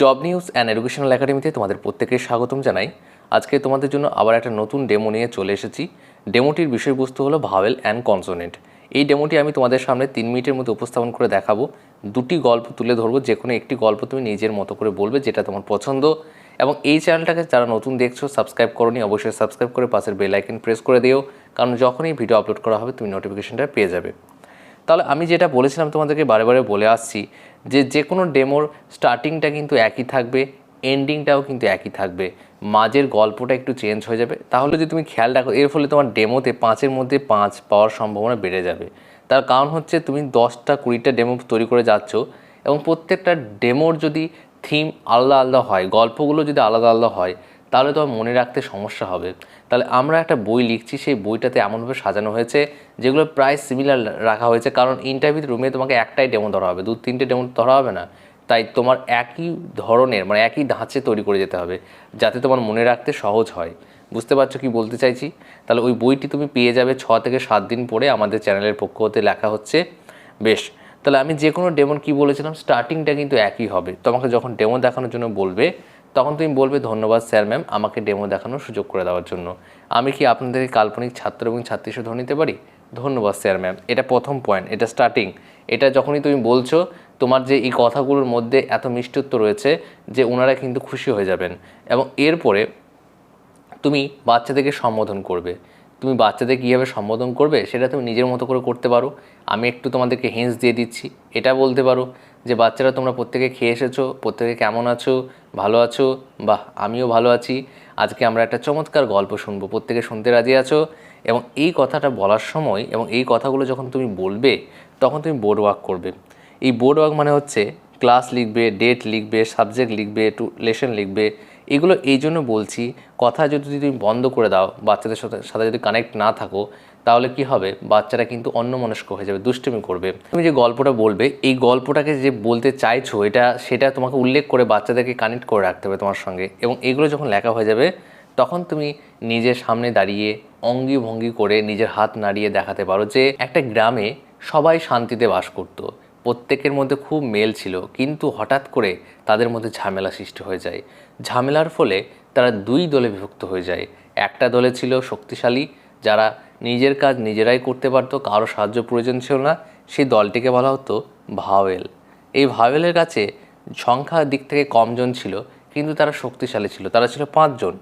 Job news and educational একাডেমিতে তোমাদের প্রত্যেককে স্বাগতম জানাই। আজকে তোমাদের জন্য আবার একটা নতুন ডেমো নিয়ে চলে এসেছি। ডেমোটির বিষয়বস্তু হলো ভাওয়েল অ্যান্ড কনসোনেন্ট। এই ডেমোটি আমি তোমাদের সামনে তিন মিনিটের মধ্যে উপস্থাপন করে দেখাবো। দুটি গল্প তুলে ধরবো, যে কোনো একটি গল্প তুমি নিজের মতো করে বলবে যেটা তোমার পছন্দ। এবং এই চ্যানেলটাকে যারা নতুন দেখছ, সাবস্ক্রাইব করনি, অবশ্যই সাবস্ক্রাইব করে পাশের বেল আইকন প্রেস করে দিও। কারণ যখনই ভিডিও আপলোড করা হবে, তুমি নোটিফিকেশনটা পেয়ে যাবে। তাহলে আমি যেটা বলেছিলাম তোমাদেরকে, বারে বারে বলে আসছি যে যে কোনো ডেমোর স্টার্টিংটা কিন্তু একই থাকবে এন্ডিংটাও কিন্তু একই থাকবে। মাঝের গল্পটা একটু চেঞ্জ হয়ে যাবে। তাহলে যদি তুমি খেয়াল রাখো, এর ফলে তোমার ডেমোতে পাঁচের মধ্যে পাঁচ পাওয়ার সম্ভাবনা বেড়ে যাবে। তার কারণ হচ্ছে তুমি দশটা কুড়িটা ডেমো তৈরি করে যাচ্ছ এবং প্রত্যেকটা ডেমোর যদি থিম আলাদা আলাদা হয়, গল্পগুলো যদি আলাদা আলাদা হয় তাহলে তোমার মনে রাখতে সমস্যা হবে। তাহলে আমরা একটা বই লিখছি, সেই বইটাতে এমনভাবে সাজানো হয়েছে, যেগুলো প্রায় সিমিলার রাখা হয়েছে, কারণ ইন্টারভিউ রুমে তোমাকে একটাই ডেমো ধরা হবে। দু, তিনটে ডেমো ধরা হবে না। তাই তোমার একই ধরনের মানে একই ধাঁচে তৈরি করে যেতে হবে, যাতে তোমার মনে রাখতে সহজ হয়। বুঝতে পারছ কি বলতে চাইছি? তাহলে ওই বইটি তুমি পেয়ে যাবে ছ থেকে সাত দিন পরে আমাদের চ্যানেলের পক্ষ হতে লেখা হচ্ছে। বেশ, তাহলে আমি যে কোনো ডেমন কী বলেছিলাম? স্টার্টিংটা কিন্তু একই হবে। তোমাকে যখন ডেমো দেখানোর জন্য বলবে তখন তুমি বলবে, ধন্যবাদ স্যার, ম্যাম, আমাকে ডেমো দেখানোর সুযোগ করে দেওয়ার জন্য। আমি কি আপনাদের কাল্পনিক ছাত্র এবং ছাত্রী ধরে নিতে পারি? ধন্যবাদ স্যার, ম্যাম, এটা প্রথম পয়েন্ট এটা স্টার্টিং এটা যখনই তুমি বলছো, তোমার যে এই কথাগুলোর মধ্যে এত মিষ্টত্ব রয়েছে যে ওনারা কিন্তু খুশি হয়ে যাবেন। এবং এরপরে তুমি বাচ্চাদেরকে সম্বোধন করবে। তুমি বাচ্চাদের কীভাবে সম্বোধন করবে, সেটা তুমি নিজের মতো করে করতে পারো। আমি একটু তোমাদেরকে হিন্স দিয়ে দিচ্ছি। এটা বলতে পারো। যে বাচ্চারা তোমরা প্রত্যেকে খেয়ে এসেছ, প্রত্যেকে কেমন আছো, ভালো আছো? বাহ, আমিও ভালো আছি। আজকে আমরা একটা চমৎকার গল্প শুনব। প্রত্যেকে শুনতে রাজি আছো? এবং এই কথাটা বলার সময় এবং এই কথাগুলো যখন তুমি বলবে, তখন তুমি বোর্ড ওয়ার্ক করবে। এই বোর্ড ওয়ার্ক মানে হচ্ছে ক্লাস লিখবে ডেট লিখবে সাবজেক্ট লিখবে টু লেসন লিখবে। এগুলো এই জন্য বলছি, কথা যদি তুমি বন্ধ করে দাও, বাচ্চাদের সাথে সাথে যদি কানেক্ট না থাকো তাহলে কি হবে? বাচ্চারা কিন্তু অন্যমনস্ক হয়ে যাবে, দুষ্টুমি করবে। তুমি যে গল্পটা বলবে, এই গল্পটাকে যে বলতে চাইছো, এটা, সেটা তোমাকে উল্লেখ করে বাচ্চাদেরকে কানেক্ট করে রাখতে হবে তোমার সঙ্গে। এবং এগুলো যখন লেখা হয়ে যাবে, তখন তুমি নিজের সামনে দাঁড়িয়ে অঙ্গি ভঙ্গি করে নিজের হাত নাড়িয়ে দেখাতে পারো যে একটা গ্রামে সবাই শান্তিতে বাস করতো। প্রত্যেকের মধ্যে খুব মেল ছিল, কিন্তু হঠাৎ করে তাদের মধ্যে ঝামেলা সৃষ্টি হয়ে যায়। ঝামেলার ফলে তারা দুই দলে বিভক্ত হয়ে যায়। একটা দলে ছিল শক্তিশালী, যারা নিজের কাজ নিজেরাই করতে পারতো, কারও সাহায্য প্রয়োজন ছিল না। সেই দলটিকে বলা হতো ভাওয়েল। এই ভাওয়েলের কাছে সংখ্যার দিক থেকে কমজন ছিল, কিন্তু তারা শক্তিশালী ছিল। তারা ছিল পাঁচজন।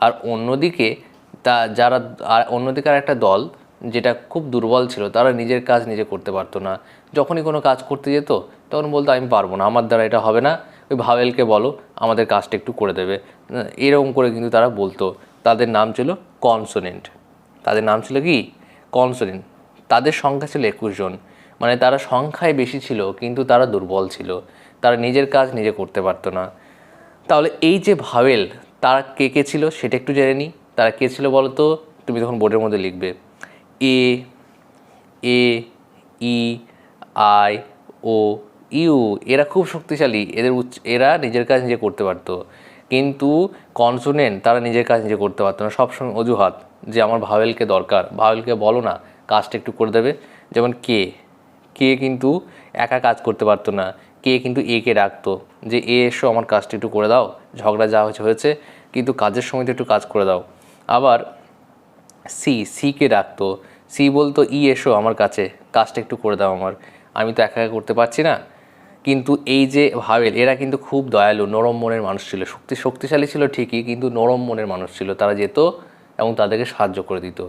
আর অন্যদিকে তা যারা, আর অন্যদিকে আর একটা দল যেটা খুব দুর্বল ছিল, তারা নিজের কাজ নিজে করতে পারতো না। যখনই কোনো কাজ করতে যেত, তখন বলতো, আমি পারব না, আমার দ্বারা এটা হবে না। ওই ভাওয়েলকে বলো, আমাদের কাজটা একটু করে দেবে। এরকম করে কিন্তু তারা বলতো। তাদের নাম ছিল কনসোনেন্ট। তাদের নাম ছিল কি? কনসোনেন্ট তাদের সংখ্যা ছিল একুশ জন। মানে তারা সংখ্যায় বেশি ছিল, কিন্তু তারা দুর্বল ছিল। তারা নিজের কাজ নিজে করতে পারতো না। তাহলে এই যে ভাওয়েল, তারা কে কে ছিল সেটা একটু জেনে নিই। তারা কে ছিল বলো তো? তুমি তখন বোর্ডের মধ্যে লিখবে। A A, E, I, O, U. এরা খুব শক্তিশালী। এদের উচ্চ, এরা নিজের কাজ নিজে করতে পারতো। কিন্তু কনসোনেন্ট তারা নিজের কাজ নিজে করতে পারতো না। সবসময় অজুহাত। যে আমার ভাওয়েলকে দরকার। ভাওয়েলকে বলো না, কাজটা একটু করে দেবে। যেমন কে। কে কিন্তু একা কাজ করতে পারতো না। কে কিন্তু এ কে ডাকতো যে এ এসো আমার কাজটা একটু করে দাও, ঝগড়া যা হয়েছে হয়েছে, কিন্তু কাজের সময় তো একটু কাজ করে দাও। আবার সি সি কে ডাকতো সি বলতো, ই এসো আমার কাছে, কাজটা একটু করে দাও আমার। আমি তো একা একা করতে পারছি না। কিন্তু এই যে ভাবেল এরা কিন্তু খুব দয়ালু, নরম মনের মানুষ ছিল। শক্তি, শক্তিশালী ছিল ঠিকই, কিন্তু নরম মনের মানুষ ছিল। তারা যেত এবং তাদেরকে সাহায্য করে দিত।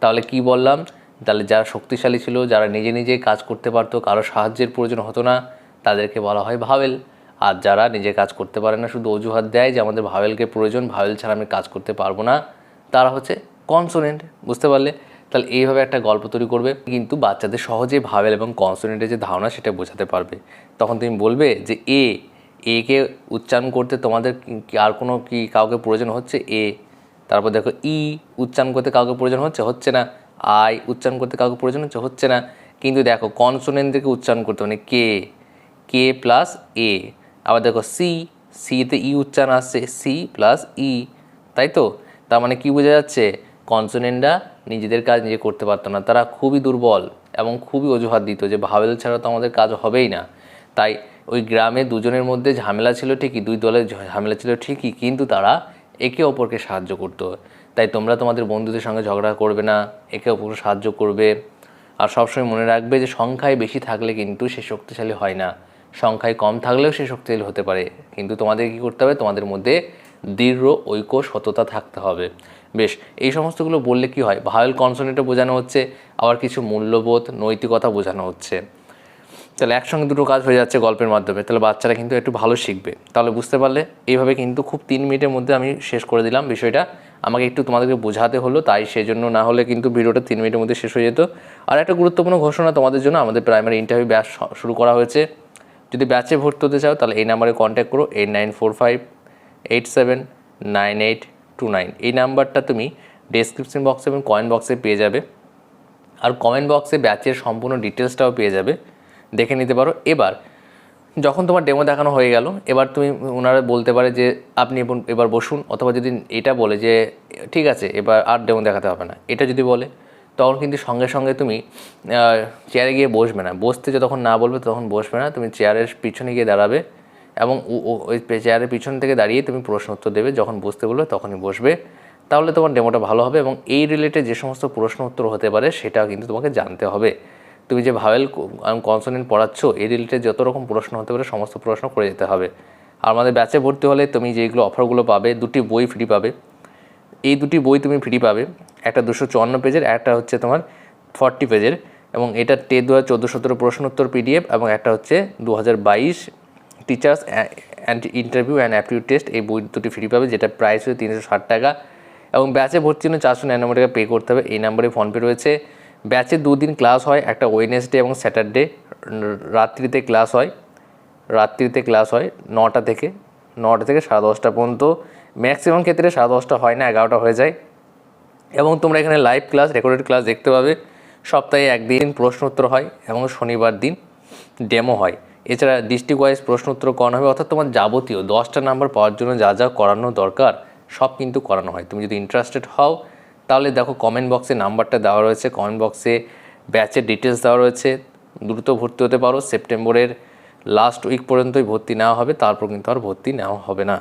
তাহলে কি বললাম? তাহলে যারা শক্তিশালী ছিল, যারা নিজে নিজে কাজ করতে পারতো, কারও সাহায্যের প্রয়োজন হতো না, তাদেরকে বলা হয় ভাবেল। আর যারা নিজে কাজ করতে পারে না, শুধু অজুহাত দেয় যে আমাদের ভাবেলকে প্রয়োজন, ভাবেল ছাড়া আমি কাজ করতে পারব না, তারা হচ্ছে কনসোনেন্ট বুঝতে পারলে? তাহলে এইভাবে একটা গল্প তৈরি করবে। কিন্তু বাচ্চাদের সহজে ভাবেল এবং কনসোনেন্টের যে ধারণা, সেটা বোঝাতে পারবে। তখন তুমি বলবে যে এ একে উচ্চারণ করতে তোমাদের আর কোনো কি কাউকে প্রয়োজন হচ্ছে? এ। তারপর দেখো ই, উচ্চারণ করতে কাউকে প্রয়োজন হচ্ছে হচ্ছে না। আই, উচ্চারণ করতে কাউকে প্রয়োজন হচ্ছে হচ্ছে না। কিন্তু দেখো কনসোনেন্টদেরকে উচ্চারণ করতে মানে কে কে প্লাস এ আবার দেখো সি সিতে ই উচ্চারণ আসছে সি প্লাস ই তাই তো? তার মানে কি বোঝা যাচ্ছে? কনসোনেন্টরা নিজেদের কাজ নিজে করতে পারতো না। তারা খুবই দুর্বল এবং খুবই অজুহাত দিত যে ভাবেল ছাড়া তো আমাদের কাজ হবেই না। তাই ওই গ্রামে দুজনের মধ্যে ঝামেলা ছিল ঠিকই, দুই দলের ঝামেলা ছিল ঠিকই, কিন্তু তারা একে অপরকে সাহায্য করতো তাই তোমরা তোমাদের বন্ধুদের সঙ্গে ঝগড়া করবে না, একে অপরকে সাহায্য করবে। আর সবসময় মনে রাখবে যে সংখ্যায় বেশি থাকলে কিন্তু সে শক্তিশালী হয় না। সংখ্যায় কম থাকলেও সে শক্তিশালী হতে পারে। কিন্তু তোমাদের কী করতে হবে? তোমাদের মধ্যে দৃঢ়, ঐক্য, সততা থাকতে হবে। বেশ, এই সমস্তগুলো বললে কি হয়? ভাওয়েল কনসোনেন্টও বোঝানো হচ্ছে, আবার কিছু মূল্যবোধ, নৈতিকতা বোঝানো হচ্ছে। তাহলে একসঙ্গে দুটো কাজ হয়ে যাচ্ছে গল্পের মাধ্যমে, তাহলে বাচ্চারা কিন্তু একটু ভালো শিখবে। তাহলে বুঝতে পারলে এইভাবে কিন্তু খুব তিন মিনিটের মধ্যে আমি শেষ করে দিলাম বিষয়টা। আমাকে একটু তোমাদেরকে বোঝাতে হলো, তাই সেজন্য না হলে কিন্তু ভিডিওটা তিন মিনিটের মধ্যে শেষ হয়ে যেত। আর একটা গুরুত্বপূর্ণ ঘোষণা তোমাদের জন্য, আমাদের প্রাইমারি ইন্টারভিউ ব্যাচ শুরু করা হয়েছে। যদি ব্যাচে ভর্তি হতে চাও, তাহলে এই নাম্বারে কন্ট্যাক্ট করো eight nine four five eight seven nine eight two nine এই নাম্বারটা তুমি ডেসক্রিপশন বক্সে এবং কয়েন বক্সে পেয়ে যাবে। আর কমেন্ট বক্সে ব্যাচের সম্পূর্ণ ডিটেলসটাও পেয়ে যাবে। দেখে নিতে পারো। এবার, যখন তোমার ডেমো দেখানো হয়ে গেল, এবার তুমি ওনারা বলতে পারে যে, আপনি এবার- বসুন, অথবা যদি এটা বলে যে, ঠিক আছে, এবার আর ডেমো দেখাতে হবে না। এটা যদি বলে, তখন কিন্তু সঙ্গে সঙ্গে তুমি চেয়ারে গিয়ে বসবে না। বসতে যতক্ষণ না বলবে, তখন বসবে না। তুমি চেয়ারের পিছনে গিয়ে দাঁড়াবে এবং ওই চেয়ারের পিছন থেকে দাঁড়িয়ে তুমি প্রশ্ন উত্তর দেবে। যখন বসতে বলবে, তখনই বসবে। তাহলে তোমার ডেমোটা ভালো হবে এবং এই রিলেটেড যে সমস্ত প্রশ্ন উত্তর হতে পারে, সেটাও কিন্তু তোমাকে জানতে হবে। তুমি যে ভাওয়েল কনসোনেন্ট পড়াচ্ছ এই রিলেটেড যত রকম প্রশ্ন হতে পারে, সমস্ত প্রশ্ন করে যেতে হবে। আর আমাদের ব্যাচে ভর্তি হলে তুমি যেগুলো অফারগুলো পাবে, দুটি বই ফ্রি পাবে। এই দুটি বই তুমি ফ্রি পাবে। একটা দুশো চুয়ান্ন পেজের, একটা হচ্ছে তোমার ফর্টি পেজের, এবং এটা টে দু হাজার চোদ্দ সতেরো প্রশ্ন উত্তর পিডিএফ, এবং একটা হচ্ছে দু হাজার বাইশ teachers and interview and aptitude test এই বই দুটি ফ্রি পাবে, যেটা প্রাইস হচ্ছে তিনশো ষাট টাকা। এবং ব্যাচে ভর্তি জন্য চারশো নিরানব্বই টাকা পে করতে হবে, এই নাম্বারে ফোনপে রয়েছে। ব্যাচে দুদিন ক্লাস হয়, একটা ওয়েনেসডে এবং স্যাটারডে রাত্রিতে ক্লাস হয়, রাত্রিতে ক্লাস হয় নটা থেকে নটা থেকে সাড়ে দশটা পর্যন্ত। ম্যাক্সিমাম ক্ষেত্রে সাড়ে দশটা হয় না, এগারোটা হয়ে যায়। এবং তোমরা এখানে লাইভ ক্লাস রেকর্ডেড ক্লাস দেখতে পাবে। সপ্তাহে একদিন প্রশ্ন উত্তর হয় এবং শনিবার দিন ডেমো হয়। এছাড়া ডিস্ট্রিক্ট ওয়াইজ প্রশ্ন উত্তর করানো হবে, অর্থাৎ তোমার যাবতীয় দশটা নাম্বার পাওয়ার জন্য যা যা করানো দরকার, সব কিন্তু করানো হয়। তুমি যদি ইন্টারেস্টেড হও তাহলে দেখো কমেন্ট বক্সে নাম্বারটা দেওয়া রয়েছে। কমেন্ট বক্সে ব্যাচের ডিটেলস দেওয়া রয়েছে। দ্রুত ভর্তি হতে পারো। সেপ্টেম্বরের লাস্ট উইক পর্যন্তই ভর্তি নেওয়া হবে। তারপর কিন্তু আর ভর্তি নেওয়া হবে না।